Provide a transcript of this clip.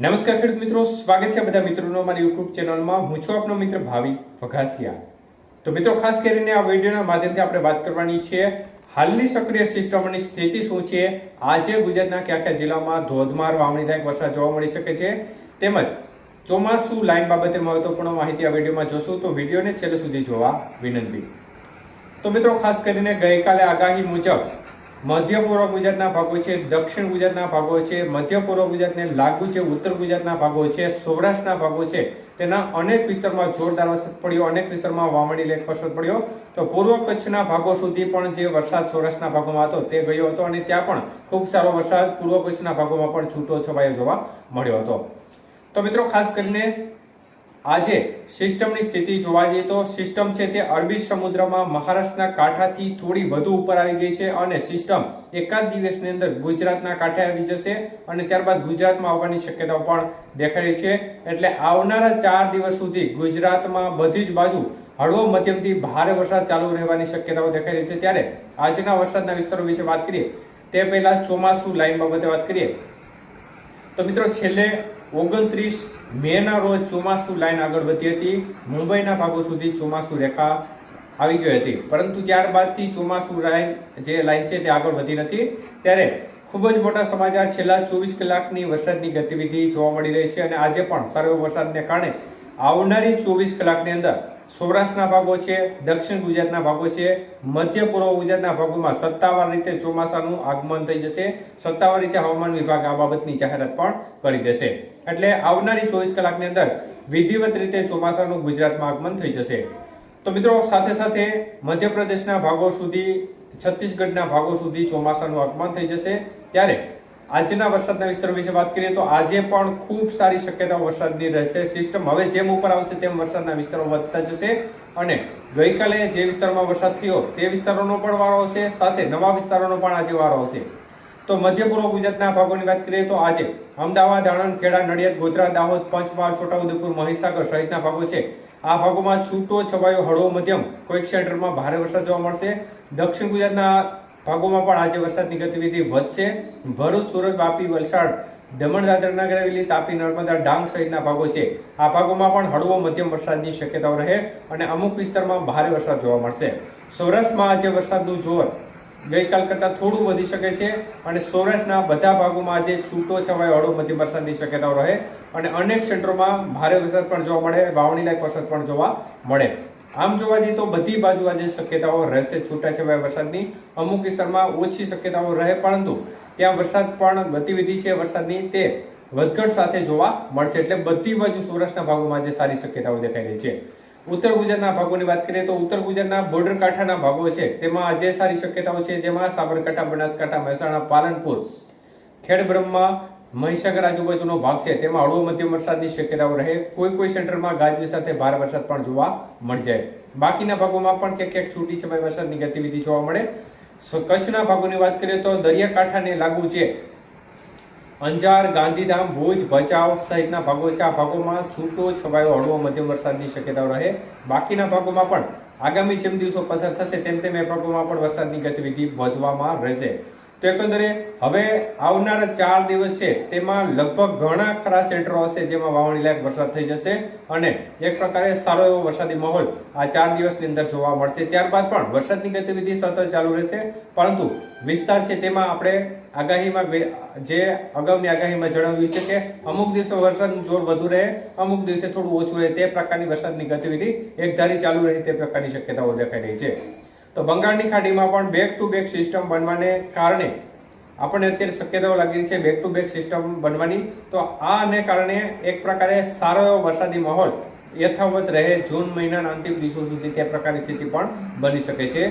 નમસ્કાર ખેડૂત મિત્રો, સ્વાગત છે બધા મિત્રોનો મારી યુટ્યુબ ચેનલમાં. હું છું આપનો મિત્ર ભાવિ વઘાસિયા. તો મિત્રો, ખાસ કરીને આ વિડીયોના માધ્યમથી આપણે વાત કરવાની છે હાલની સક્રિય સિસ્ટમની સ્થિતિ શું છે? આજે ગુજરાતના કયા કયા જિલ્લામાં ધોધમાર વાવણીદાયક વરસાદ જોવા મળી શકે છે? તેમજ ચોમાસું લાઇન બાબતે મહત્વપૂર્ણ માહિતી આ વિડીયોમાં જોશું. તો વિડીયોને છેલ્લે સુધી જોવા વિનંતી. તો મિત્રો, ખાસ કરીને ગઈકાલે આગાહી મુજબ મધ્ય પૂર્વ ગુજરાતના ભાગો છે, દક્ષિણ ગુજરાતના ભાગો છે, મધ્ય પૂર્વ ગુજરાતને લાગુ છે, ઉત્તર ગુજરાતના ભાગો છે, સૌરાષ્ટ્રના ભાગો છે. તેના અનેક વિસ્તારમાં જોરદાર વરસાદ પડ્યો, અનેક વિસ્તારમાં વાવણી લેખ વરસાદ પડ્યો. તો પૂર્વ કચ્છના ભાગો સુધી પણ જે વરસાદ સૌરાષ્ટ્રના ભાગોમાં હતો, તે ગયો હતો અને ત્યાં પણ ખૂબ સારો વરસાદ પૂર્વ કચ્છના ભાગોમાં પણ છૂટો છવાયો જોવા મળ્યો હતો. તો મિત્રો, ખાસ કરીને આજે સિસ્ટમની સ્થિતિ જોવા જઈએ તો સિસ્ટમ છે તે અરબી સમુદ્રમાં મહારાષ્ટ્રના કાંઠાથી થોડી વધુ ઉપર આવી ગઈ છે અને સિસ્ટમ એકાદ દિવસની અંદર ગુજરાતના કાંઠે આવી જશે અને ત્યારબાદ ગુજરાતમાં આવવાની શક્યતાઓ પણ દેખાઈ છે. એટલે આવનારા ચાર દિવસ સુધી ગુજરાતમાં બધી જ બાજુ હળવો મધ્યમથી ભારે વરસાદ ચાલુ રહેવાની શક્યતાઓ દેખાઈ રહી છે. ત્યારે આજના વરસાદના વિસ્તારો વિશે વાત કરીએ તે પહેલાં ચોમાસું લાઈન બાબતે વાત કરીએ. તો મિત્રો, છેલ્લે ઓગણત્રીસ મેના રોજ ચોમાસું લાઈન આગળ વધી હતી. મુંબઈના ભાગો સુધી ચોમાસું રેખા આવી ગઈ હતી. પરંતુ ત્યારબાદથી ચોમાસું લાઇન જે લાઈન છે તે આગળ વધી નથી. ત્યારે ખૂબ જ મોટા સમાચાર છેલ્લા ચોવીસ કલાકની વરસાદની ગતિવિધિ જોવા મળી રહી છે અને આજે પણ સર્વ વરસાદને કારણે આવનારી ચોવીસ કલાકની અંદર સૌરાષ્ટ્રના ભાગો છે, દક્ષિણ ગુજરાતના ભાગો છે, મધ્ય પૂર્વ ગુજરાતના ભાગોમાં સત્તાવાર રીતે ચોમાસાનું આગમન થઈ જશે. સત્તાવાર રીતે હવામાન વિભાગ આ બાબતની જાહેરાત પણ કરી દેશે. એટલે આવનારી ચોવીસ કલાકની અંદર વિધિવત રીતે ચોમાસાનું ગુજરાતમાં આગમન થઈ જશે. તો મિત્રો, સાથે સાથે મધ્યપ્રદેશના ભાગો સુધી, છત્તીસગઢના ભાગો સુધી ચોમાસાનું આગમન થઈ જશે. ત્યારે આજના વરસાદના વિસ્તારો વિશે વાત કરીએ તો આજે પણ ખૂબ સારી શક્યતા વરસાદની રહેશે. સિસ્ટમ હવે જેમ ઉપર આવશે તેમ વરસાદના વિસ્તારો વધતા જશે અને ગઈકાલે જે વિસ્તારમાં વરસાદ થયો તે વિસ્તારોનો પણ વારો આવશે, સાથે નવા વિસ્તારોનો પણ આજે વારો આવશે. તો મધ્ય પૂર્વ ગુજરાતના ભાગોની વાત કરીએ તો આજે અમદાવાદ આણંદ ખેડા નડિયાદ, ગોધરા, દાહોદ, પંચમહાલ, છોટાઉદેપુર, મહીસાગર સહિતના ભાગો છે. આ ભાગોમાં છૂટો છવાયો હળવો મધ્યમ કોઈક સેન્ટરમાં ભારે વરસાદ જોવા મળશે. દક્ષિણ ગુજરાતના ભાગોમાં પણ આજે વરસાદની ગતિવિધિ વધશે. ભરૂચ, સુરત, વાપી, વલસાડ, દમણ દાદરા નગર હવેલી તાપી, નર્મદા, ડાંગ સહિતના ભાગો છે. આ ભાગોમાં પણ હળવો મધ્યમ વરસાદની શક્યતાઓ રહે અને અમુક વિસ્તારમાં ભારે વરસાદ જોવા મળશે. સૌરાષ્ટ્રમાં આજે વરસાદનું જોર ગઈકાલ કરતાં થોડું વધી શકે છે અને સૌરાષ્ટ્રના બધા ભાગોમાં આજે છૂટો છવાયો હળવો મધ્યમ વરસાદની શક્યતાઓ રહે અને અનેક ક્ષેત્રોમાં ભારે વરસાદ પણ જોવા મળે, વાવણી લાયક વરસાદ પણ જોવા મળે. આમ જોવા જઈએ તો બધી બાજુ આજે શક્યતાઓ રહેશે, છૂટાછવાયા વરસાદની, અમુક વિસ્તારમાં ઓછી શક્યતાઓ રહે, પરંતુ ત્યાં વરસાદ પણ ગતિવિધિ છે વરસાદની, તે વધઘટ સાથે જોવા મળશે. એટલે બધી બાજુ સૌરાષ્ટ્રના ભાગોમાં આજે સારી શક્યતાઓ દેખાઈ રહી છે. ઉત્તર ગુજરાતના ભાગોની વાત કરીએ તો ઉત્તર ગુજરાતના બોર્ડર કાંઠાના ભાગો છે, તેમાં આજે સારી શક્યતાઓ છે, જેમાં સાબરકાંઠા, બનાસકાંઠા, મહેસાણા, પાલનપુર, ખેડબ્રહ્મા મહીસાગર આજુબાજુનો ભાગ છે, તેમાં હળવો મધ્યમ વરસાદની શક્યતાઓ રહે. કોઈ કોઈ સેન્ટરમાં ગાજવી સાથે ભારે વરસાદ પણ જોવા મળી જાય. બાકીના ભાગોમાં પણ ક્યાંક ક્યાંક છૂટી છવાઈ વરસાદની ગતિવિધિ જોવા મળે. કચ્છના ભાગોની વાત કરીએ તો દરિયાકાંઠાને લાગુ છે. અંજાર, ગાંધીધામ, ભુજ, ભચાઉ સહિતના ભાગો છે. આ ભાગોમાં છૂટો છવાયો હળવો મધ્યમ વરસાદની શક્યતાઓ રહે. બાકીના ભાગોમાં પણ આગામી જેમ દિવસો પસાર થશે તેમ તેમ એ ભાગોમાં પણ વરસાદની ગતિવિધિ વધવામાં રહેશે. તો એકંદરે હવે આવનારા ચાર દિવસ છે, તેમાં લગભગ ઘણા ખરા સેન્ટરો હશે જેમાં વાવણી લાયક વરસાદ થઈ જશે અને એક પ્રકારે સારો એવો વરસાદી માહોલ આ ચાર દિવસની અંદર જોવા મળશે. ત્યારબાદ પણ વરસાદની ગતિવિધિ સતત ચાલુ રહેશે, પરંતુ વિસ્તાર છે તેમાં આપણે આગાહીમાં જે અગાઉની આગાહીમાં જણાવ્યું છે કે અમુક દિવસે વરસાદનું જોર વધુ રહે, અમુક દિવસે થોડું ઓછું રહે, તે પ્રકારની વરસાદની ગતિવિધિ એકધારી ચાલુ રહે તે પ્રકારની શક્યતાઓ દેખાઈ રહી છે. તો બંગાળની ખાડીમાં પણ બેક ટુ બેક સિસ્ટમ બનવાને કારણે આપણને અત્યારે શક્યતાઓ લાગી રહી છે બેક ટુ બેક સિસ્ટમ બનવાની. તો આને કારણે એક પ્રકારે સારો એવો વરસાદી માહોલ યથાવત રહે જૂન મહિનાના અંતિમ દિવસો સુધી તે પ્રકારની સ્થિતિ પણ બની શકે છે.